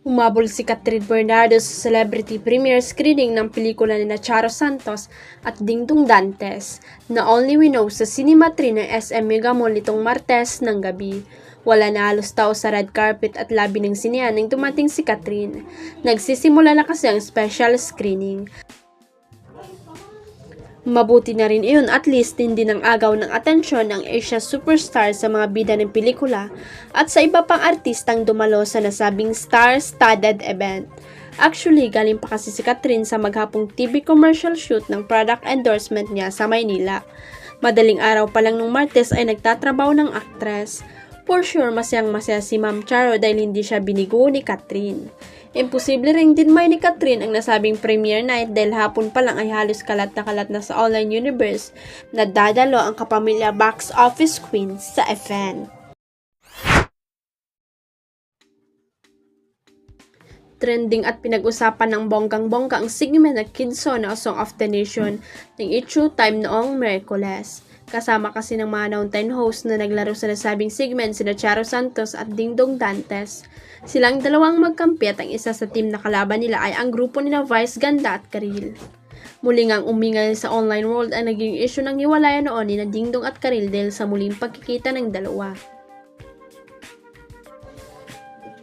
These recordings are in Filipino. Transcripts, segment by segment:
Umabol si Catherine Bernardo sa celebrity premiere screening ng pelikula ni Charo Santos at Dingdong Dantes na Only We Know sa Cinema 3 ng SM Mega Mall nitong Martes ng gabi. Wala na halos tao sa red carpet at labi ng sinehan nang dumating si Catherine. Nagsisimula na kasi ang special screening. Mabuti na rin iyon at least hindi ng agaw ng atensyon ng Asia superstar sa mga bida ng pelikula at sa iba pang artistang dumalo sa nasabing star-studded event. Actually, galing pa kasi si Catherine sa maghapong TV commercial shoot ng product endorsement niya sa Maynila. Madaling araw pa lang nung Martes ay nagtatrabaho ng actress. For sure, masayang masaya si Ma'am Charo dahil hindi siya binigo ni Catherine. Imposible rin din may ni Catherine ang nasabing premiere night dahil hapon pa lang ay halos kalat na kalat na sa online universe na dadalo ang kapamilya box office queen sa event. Trending at pinag-usapan ng bonggang-bongga ang segment na Kidso na Song of the Nation ng Ichu Time noong Merkules. Kasama kasi ng mga Mountain host na naglaro sa nasabing segment sina Charo Santos at Dingdong Dantes. Silang dalawang magkampi at ang isa sa team na kalaban nila ay ang grupo nila Vice Ganda at Karil. Muli ngang umingal sa online world ang naging issue ng hiwalayan noon ni Dingdong at Karil dahil sa muling pagkikita ng dalawa.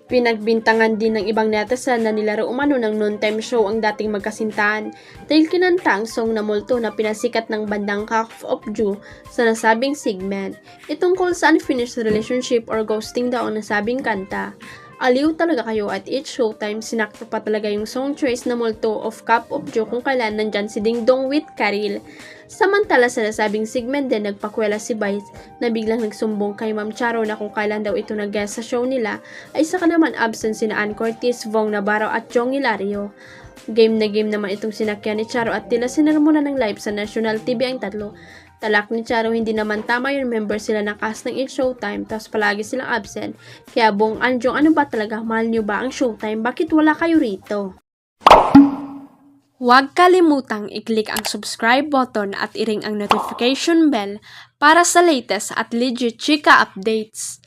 Pinagbintangan din ng ibang netizen na nilaro umano ng noontime show ang dating magkasintahan dahil kinanta ang song na multo na pinasikat ng bandang Half of Jew sa nasabing segment. Itungkol sa unfinished relationship or ghosting daw ang nasabing kanta. Aliw talaga kayo at each showtime sinakto pa talaga yung song choice na multo of Cup of Joe kung kailan nandyan si Ding Dong with Karil. Samantala sa nasabing segment din nagpakwela si Vice na biglang nagsumbong kay Ma'am Charo na kung kailan daw ito nag-guest sa show nila ay saka naman absent sina Ann Cortez, Vong Navarro at Jong Hilario. Game na game naman itong sinakyan ni Charo at tila sinarmona ng live sa national TV ang tatlo. Talak ni Charo hindi naman tama yung member sila ng cast ng It's Showtime tapos palagi silang absent. Kaya Bong Anjong ano ba talaga mahal nyo ba ang Showtime? Bakit wala kayo rito? Huwag kalimutang i-click ang subscribe button at i-ring ang notification bell para sa latest at legit chika updates.